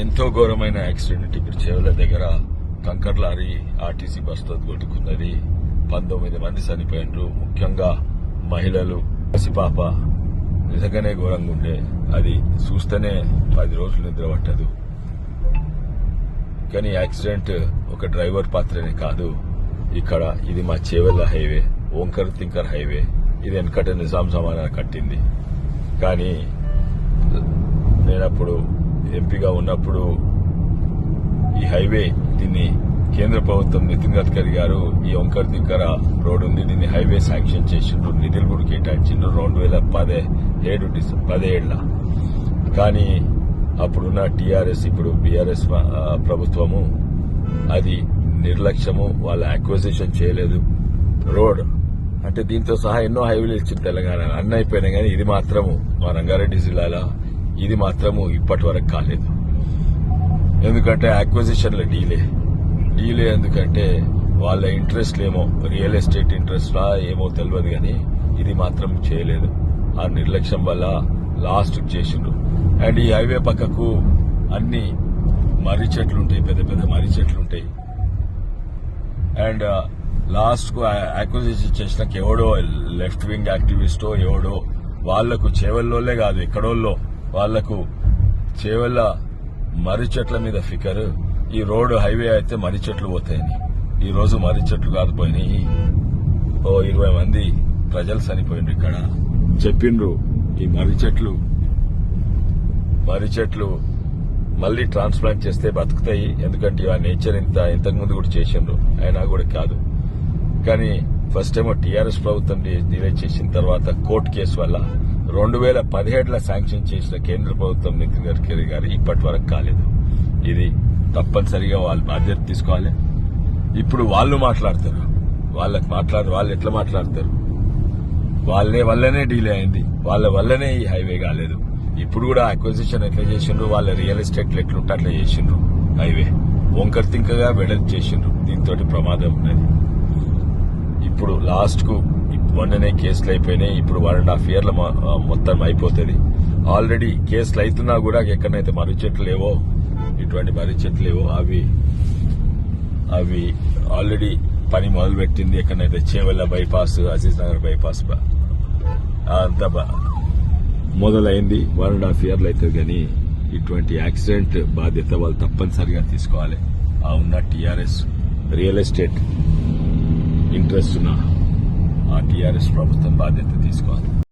ఎంతో ఘోరమైన యాక్సిడెంట్ ఇప్పుడు చేవల దగ్గర కంకర్ లారీ ఆర్టీసీ బస్తో కొట్టుకున్నది. పంతొమ్మిది మంది చనిపోయినరు. ముఖ్యంగా మహిళలు పసిపాప నిజంగానే ఘోరంగా ఉండే. అది చూస్తేనే పది రోజులు నిద్ర పట్టదు. కానీ యాక్సిడెంట్ ఒక డ్రైవర్ పాత్రనే కాదు. ఇక్కడ ఇది మా చేవెళ్ళ హైవే ఓంకర్ తింకర్ హైవే. ఇది వెనకట నిజాం జమానా కట్టింది. కానీ నేనప్పుడు ఎంపీగా ఉన్నప్పుడు ఈ హైవే దీన్ని కేంద్ర ప్రభుత్వం నితిన్ గడ్కరీ గారు ఈ ఒంకర్ దిగ్గర రోడ్ ఉంది దీన్ని హైవే శాంక్షన్ చేసిండ్రు నిధులు కూడా కేటాయించిండ్రు రెండు వేల పదిహేడు డిసె- పదిహేడుల కానీ అప్పుడున్న టీఆర్ఎస్ ఇప్పుడు బీఆర్ఎస్ ప్రభుత్వము అది నిర్లక్ష్యము వాళ్ళ అక్విజిషన్ చేయలేదు. రోడ్ అంటే దీంతో సహా ఎన్నో హైవేలు ఇచ్చింది తెలంగాణ అన్ని అయిపోయినాయి కానీ ఇది మాత్రము. మా రంగారెడ్డి జిల్లాలో ఇది మాత్రము ఇప్పటి వరకు కాలేదు. ఎందుకంటే అక్విజిషన్ల డీలే. డీలే ఎందుకంటే వాళ్ళ ఇంట్రెస్ట్ ఏమో రియల్ ఎస్టేట్ ఇంట్రెస్ట్ ఏమో తెలియదు కానీ ఇది మాత్రం చేయలేదు. ఆ నిర్లక్ష్యం వల్ల లాస్ట్ చేసిండ్రు. అండ్ ఈ హైవే పక్కకు అన్ని మర్రి చెట్లు ఉంటాయి పెద్ద పెద్ద మర్రి చెట్లు ఉంటాయి అండ్ లాస్ట్కు అక్విజిషన్ చేసినాక ఎవడో లెఫ్ట్ వింగ్ యాక్టివిస్టో ఎవడో వాళ్ళకు చేవల్లోలే కాదు ఎక్కడోళ్ళో. వాళ్ళకు చేవల్ల మర్రి చెట్ల మీద ఫికర్. ఈ రోడ్ హైవే అయితే మర్రి చెట్లు పోతాయని. ఈ రోజు మర్రి చెట్లు కాదు పోయినాయి ఓ ఇరవై మంది ప్రజలు చనిపోయిండ్రు ఇక్కడ. చెప్పిండ్రు ఈ మర్రి చెట్లు మర్రి చెట్లు మళ్ళీ ట్రాన్స్ప్లాంట్ చేస్తే బతుకుతాయి. ఎందుకంటే ఆ నేచర్ ఇంత ఇంతకు ముందు కూడా చేసిండ్రు. అయినా కూడా కాదు. కానీ ఫస్ట్ ఏమో టీఆర్ఎస్ ప్రభుత్వం డిలే చేసిన తర్వాత కోర్టు కేసు వల్ల రెండు వేల పదిహేడులో శాంక్షన్ చేసిన కేంద్ర ప్రభుత్వం నితిన్ గడ్కరీ గారు ఇప్పటి వరకు కాలేదు. ఇది తప్పనిసరిగా వాళ్ళు బాధ్యత తీసుకోవాలి. ఇప్పుడు వాళ్ళు మాట్లాడతారు. వాళ్ళకి మాట్లాడు వాళ్ళు ఎట్లా మాట్లాడతారు? వాళ్ళే వల్లనే డీలే అయింది. వాళ్ళ వల్లనే ఈ హైవే కాలేదు. ఇప్పుడు కూడా అక్విజిషన్ ఎట్లా చేసిండ్రు? వాళ్ళ రియల్ ఎస్టేట్లు ఎట్లుంటే అట్లా చేసిండ్రు. హైవే వంకర్ తింకగా వెడల్ చేసిండ్రు. దీంతో ప్రమాదం ఉన్నది. ఇప్పుడు లాస్ట్కు మొన్ననే కేసులు అయిపోయినాయి ఇప్పుడు వన్ అండ్ హాఫ్ ఇయర్ల మొత్తం అయిపోతుంది. ఆల్రెడీ కేసులు అవుతున్నా కూడా ఎక్కడైతే మర్రి చెట్లు లేవో ఇటువంటి మర్రి చెట్లు లేవో అవి అవి ఆల్రెడీ పని మొదలు పెట్టింది ఎక్కడైతే చేవెళ్ళ బైపాస్ అజీజ్ నగర్ బైపాస్ బ- అంతా మొదలైంది. వన్ అండ్ హాఫ్ ఇయర్లు అవుతుంది కానీ ఇటువంటి యాక్సిడెంట్ బాధ్యత వాళ్ళు తప్పనిసరిగా తీసుకోవాలి. ఆ ఉన్న టీఆర్ఎస్ రియల్ ఎస్టేట్ ఇంట్రెస్ట్ ఉన్న. ఆ టీఆర్ఎస్ ప్రభుత్వం బాధ్యత తీసుకోవాలి